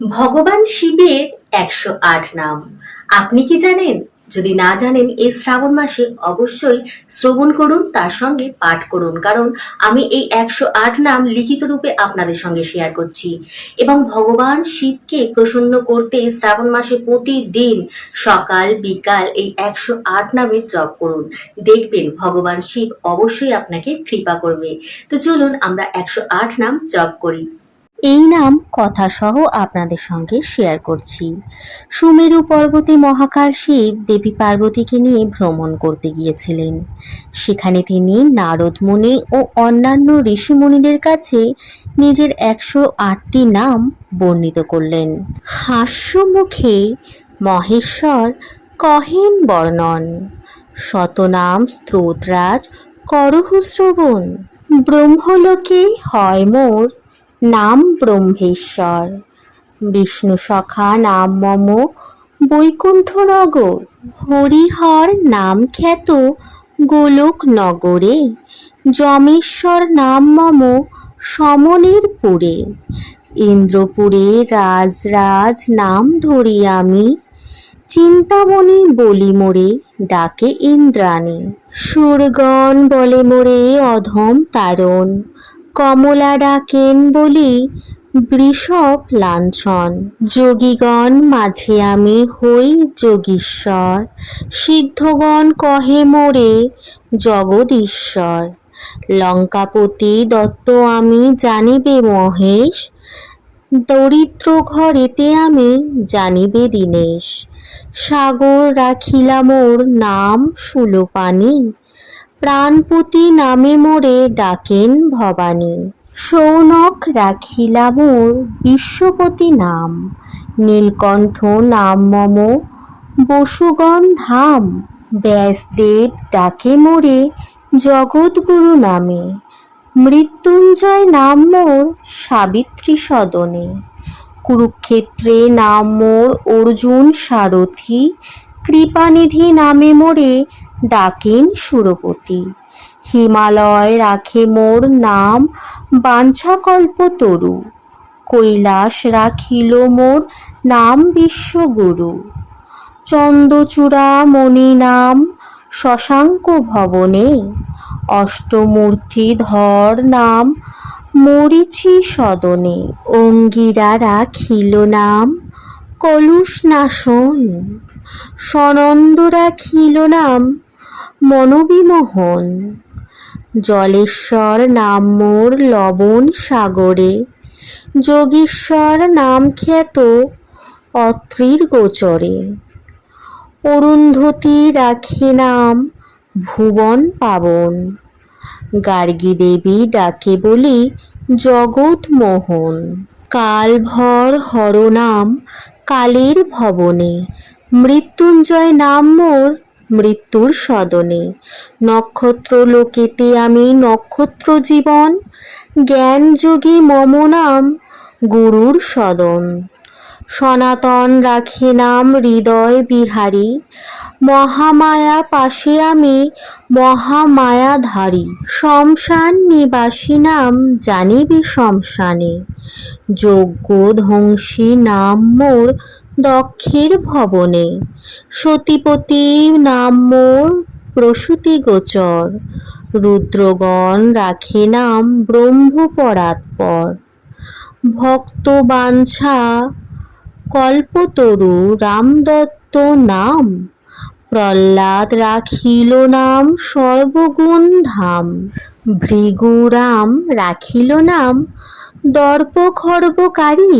ভগবান শিবের একশো আট নাম। আপনি কি জানেন? যদি না জানেন, এই শ্রাবণ মাসে অবশ্যই শ্রবণ করুন, তার সঙ্গে পাঠ করুন। কারণ আমি এই একশো আট নাম লিখিত রূপে আপনাদের সঙ্গে শেয়ার করছি। এবং ভগবান শিবকে প্রসন্ন করতে এই শ্রাবণ মাসে প্রতিদিন সকাল, বিকাল এই একশো আট নামের জপ করুন। দেখবেন ভগবান শিব অবশ্যই আপনাকে কৃপা করবে। তো চলুন আমরা একশো আট নাম জপ করি। এই নাম কথাসহ আপনাদের সঙ্গে শেয়ার করছি। সুমেরু পর্বতে মহাকাল শিব দেবী পার্বতীকে নিয়ে ভ্রমণ করতে গিয়েছিলেন। সেখানে তিনি নারদ মুনি ও অন্যান্য ঋষিমুনিদের কাছে নিজের একশো আটটি নাম বর্ণিত করলেন। হাস্যমুখে মহেশ্বর কহেন বর্ণন, শতনাম স্ত্রোতরাজ করহ শ্রবণ, ব্রহ্মলোকে হয় মোর নাম ব্রহ্মেশ্বর। বিষ্ণু সখা নাম মম বৈকুণ্ঠনগর হরিহর নাম খ্যাত, গোলক নগরে। যমেশ্বর নাম মম সমনের পুরে ইন্দ্রপুরে রাজরাজ নাম ধরি আমি। চিন্তামণি বলি মোরে, ডাকে ইন্দ্রাণী। সুরগণ বলে মোরে অধম তারণ। কমলা ডাকেন বলি, বৃষভ লাঞ্ছন। যোগীগণ মাঝে আমি হই যোগীশ্বর। সিদ্ধগণ কহে মোরে, জগদীশ্বর। লঙ্কাপতি দত্ত আমি জানিবে মহেশ, দরিদ্র ঘরেতে আমি জানিবে দীনেশ। সাগর রাখিলা মোর নাম সুলোপানি প্রাণপতি নামে মোরে ডাকেন ভবানী। সৌনক রাখিলা মোর বিশ্বপতি নাম। নীলকণ্ঠ নাম মম, বসুগণ ধাম। ব্যাসদেব ডাকে মোরে জগৎগুরু নামে। মৃত্যুঞ্জয় নাম মোর সাবিত্রী সদনে। কুরুক্ষেত্রে নাম মোর অর্জুন সারথি। কৃপানিধি নামে মোরে ডাকেন সুরপতি। হিমালয় রাখে মোর নাম বাঞ্ছাকল্প তরু। কৈলাস রাখিল মোর নাম বিশ্বগুরু। চন্দ্রচূড়া মণি নাম শশাঙ্ক ভবনে। অষ্টমূর্তি ধর নাম মরিচি সদনে। অঙ্গিরা রাখিল নাম কলুষ নাশন সনন্দ রাখিল নাম মনোবিমোহন। জলেশ্বর নাম মোর লবণ সাগরে। যোগীশ্বর নাম খ্যাত অত্রির গোচরে। অরুন্ধতী রাখি নাম ভুবন পাবন। গার্গী দেবী ডাকে বলি জগৎ মোহন। কালভর হরনাম কালীর ভবনে। মৃত্যুঞ্জয় নাম মোর মৃত্যুর সদনে। নক্ষত্র লোকেতে আমি নক্ষত্র জীবন জ্ঞান যোগী মম নাম, গুরুর সদন। সনাতন রাখে নাম হৃদয় বিহারী, মহামায়া পাশে আমি মহামায়াধারী। শ্মশান নিবাসী নাম জানিবি শ্মশানে। যজ্ঞ ধ্বংসী নাম মোর দক্ষের ভবনে। সতীপতি নাম মোর প্রসূতি গোচর। রুদ্রগণ রাখে নাম ব্রহ্মপরাৎপর। ভক্ত বাঞ্ছা, কল্পতরু রামদত্ত নাম। প্রহ্লাদ রাখিল নাম সর্বগুণ ধাম। ভৃগুরাম রাখিল নাম দর্প খর্বকারী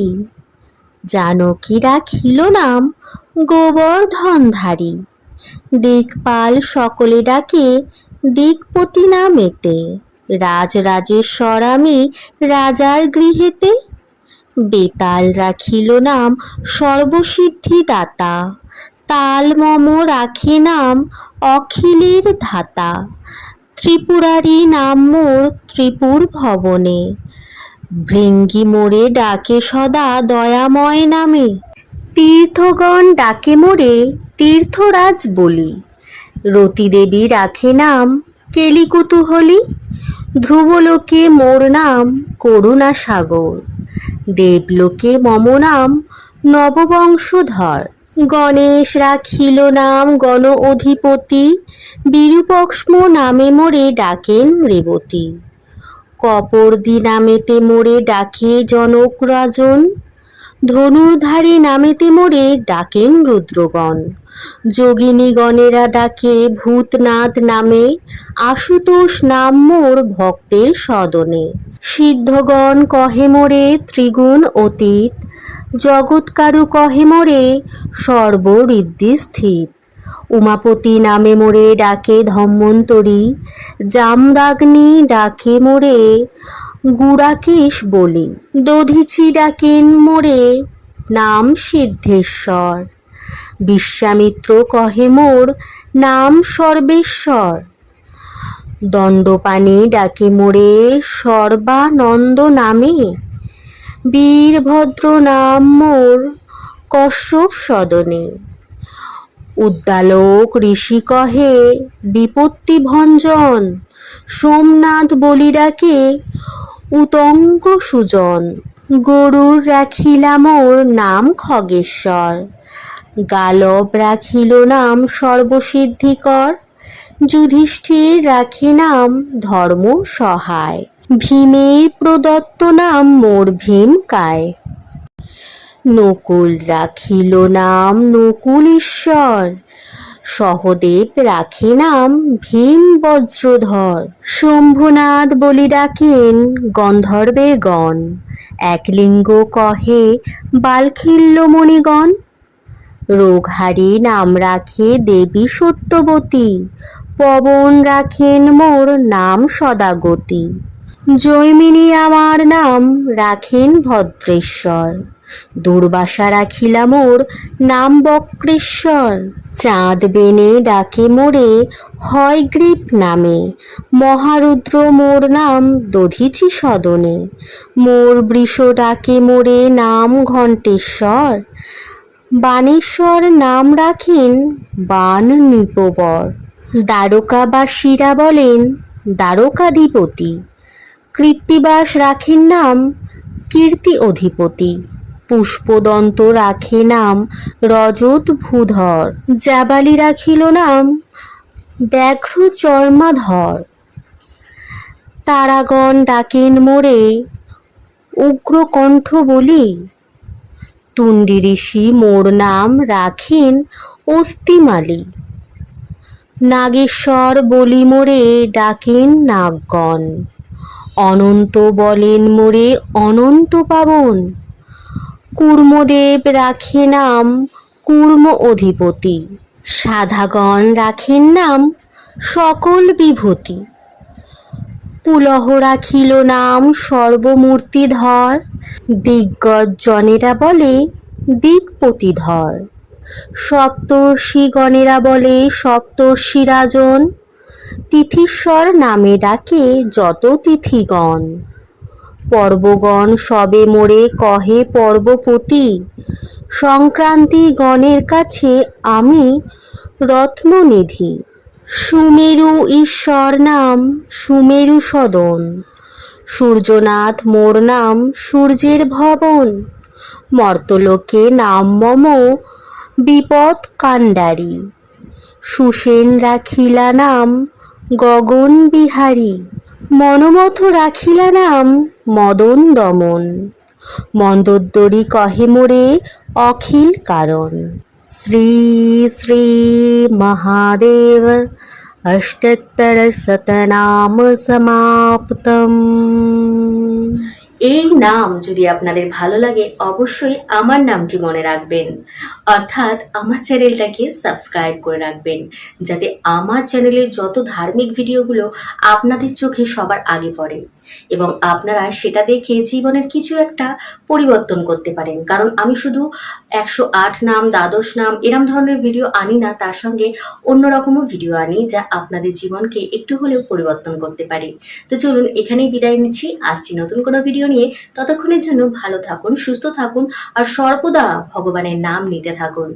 জানকী রাখিল নাম গোবর্ধনধারী। দিকপাল সকলে ডাকে দিকপতি নামেতে। রাজরাজেশ্বর আমি রাজার গৃহেতে। বেতাল রাখিল নাম সর্বসিদ্ধিদাতা। তাল মম রাখে নাম অখিলের ধাতা। ত্রিপুরারি নাম মোর ত্রিপুর ভবনে ভৃঙ্গি মোরে ডাকে সদা দয়াময় নামে। তীর্থগণ ডাকে মোরে তীর্থরাজ বলি। রতিদেবী রাখে নাম কেলিকুতুহলী। ধ্রুবলোকে মোর নাম করুণা সাগর দেবলোকে মম নাম নববংশধর। গণেশ রাখিল নাম গণ অধিপতি। বিরূপক্ষ্ম নামে মোরে ডাকেন রেবতী। কপর্দি নামেতে মোরে ডাকে জনক রাজন। ধনুর্ধারী নামেতে মোরে ডাকেন রুদ্রগণ। যোগিনীগণেরা ডাকে, ভূতনাথ নামে, আশুতোষ নাম মোর ভক্তের সদনে। সিদ্ধগণ কহে মোরে, ত্রিগুণ অতীত। জগৎকারু কহে মোরে, সর্বঋদ্ধি স্থিত। উমাপতি নামে মোরে ডাকে ধম্মন্তরী জামদাগ্নি ডাকে মোরে, গুড়াকেশ বলি। দধিচি ডাকেন মোরে, নাম সিদ্ধেশ্বর। বিশ্বামিত্র কহে মোর, নাম সর্বেশ্বর। দণ্ডপাণি ডাকে মোরে, সর্বানন্দ নামে। বীরভদ্র নাম মোর, কশ্যপ সদনে। উদ্দালক ঋষি কহে, বিপত্তি ভঞ্জন, সোমনাথ বলি ডাকে, উতঙ্গ সুজন, গরুর রাখিলা মোর নাম খগেশ্বর, গালব রাখিল নাম সর্বসিদ্ধিকর, যুধিষ্ঠির রাখে নাম ধর্ম সহায়, ভীমের প্রদত্ত নাম মোর ভীম কায়। নকুল রাখিল নাম নকুল ঈশ্বর। সহদেব রাখে নাম ভীম বজ্রধর। শম্ভুনাথ বলি ডাকেন গন্ধর্বের গণ। এক লিঙ্গ কহে বালখিল্য মণিগণ। রোগহারি নাম রাখে দেবী সত্যবতী। পবন রাখেন মোর নাম সদাগতি। জৈমিনী আমার নাম রাখেন ভদ্রেশ্বর। দুর্বাসা রাখিলা মোর নাম বক্রেশ্বর। চাঁদ বেনে ডাকে মোরে, হয় গ্রীপ নামে। মহারুদ্র মোর নাম দধিচি সদনে। মোর বৃষ ডাকে মোরে, নাম ঘণ্টেশ্বর। বানেশ্বর নাম রাখেন, বান নৃপবর। দ্বারকাবাসীরা বলেন, দ্বারকাধিপতি। কৃত্তিবাস রাখেন নাম কীর্তি অধিপতি। পুষ্পদন্ত রাখে নাম রজত ভূধর। জাবালি রাখিল নাম ব্যাঘ্র চর্মাধর। তারাগণ ডাকেন মোরে, উগ্রকণ্ঠ বলি। তুন্ডি ঋষি মোর নাম রাখেন অস্তিমালি নাগেশ্বর বলি মোরে, ডাকেন নাগগণ। অনন্ত বলেন মোরে, অনন্ত পাবন। কুর্মদেব রাখে নাম, কুর্ম অধিপতি। সাধাগণ রাখেন নাম, সকল বিভূতি। পুলহ রাখিল নাম সর্বমূর্তিধর, দিগ্গজনেরা বলে দিকপতিধর সপ্তর্ষিগণেরা বলে সপ্তর্ষিরাজন তিথিশ্বর নামে ডাকে যত তিথিগণ। পর্বগণ সবে মোরে কহে পর্বপতি, সংক্রান্তি গণের কাছে আমি রত্ননিধি। সুমেরু ঈশ্বর নাম, সুমেরু সদন। সূর্যনাথ মোর নাম, সূর্যের ভবন। মর্তলোকে নাম মম, বিপদ কাণ্ডারি। সুসেন রাখিলা নাম, গগন বিহারী। মনমথ রাখিলা নাম মদন দমন। মন্দোদ্দরী কহে মোরে অখিল কারণ। শ্রী শ্রী মহাদেব, অষ্টোত্তর শতনাম সমাপ্তম। এই নাম যদি আপনাদের ভালো লাগে, অবশ্যই আমার নামটি মনে রাখবেন। অর্থাৎ আমার চ্যানেলটাকে সাবস্ক্রাইব করে রাখবেন, যাতে আমার চ্যানেলে যত ধার্মিক ভিডিওগুলো আপনাদের চোখে সবার আগে পড়ে। এবং আপনারা সেটা দেখে জীবনের কিছু একটা পরিবর্তন করতে পারেন। কারণ আমি শুধু একশো আট নাম, দ্বাদশ নাম এরম ধরনের ভিডিও আনি না, তার সঙ্গে অন্যরকমও ভিডিও আনি যা আপনাদের জীবনকে একটু হলেও পরিবর্তন করতে পারে। তো চলুন, এখানেই বিদায় নিচ্ছি। আসছি নতুন কোনো ভিডিও নিয়ে। ততক্ষণের জন্য ভালো থাকুন, সুস্থ থাকুন, আর সর্বদা ভগবানের নাম নিতে থাকুন।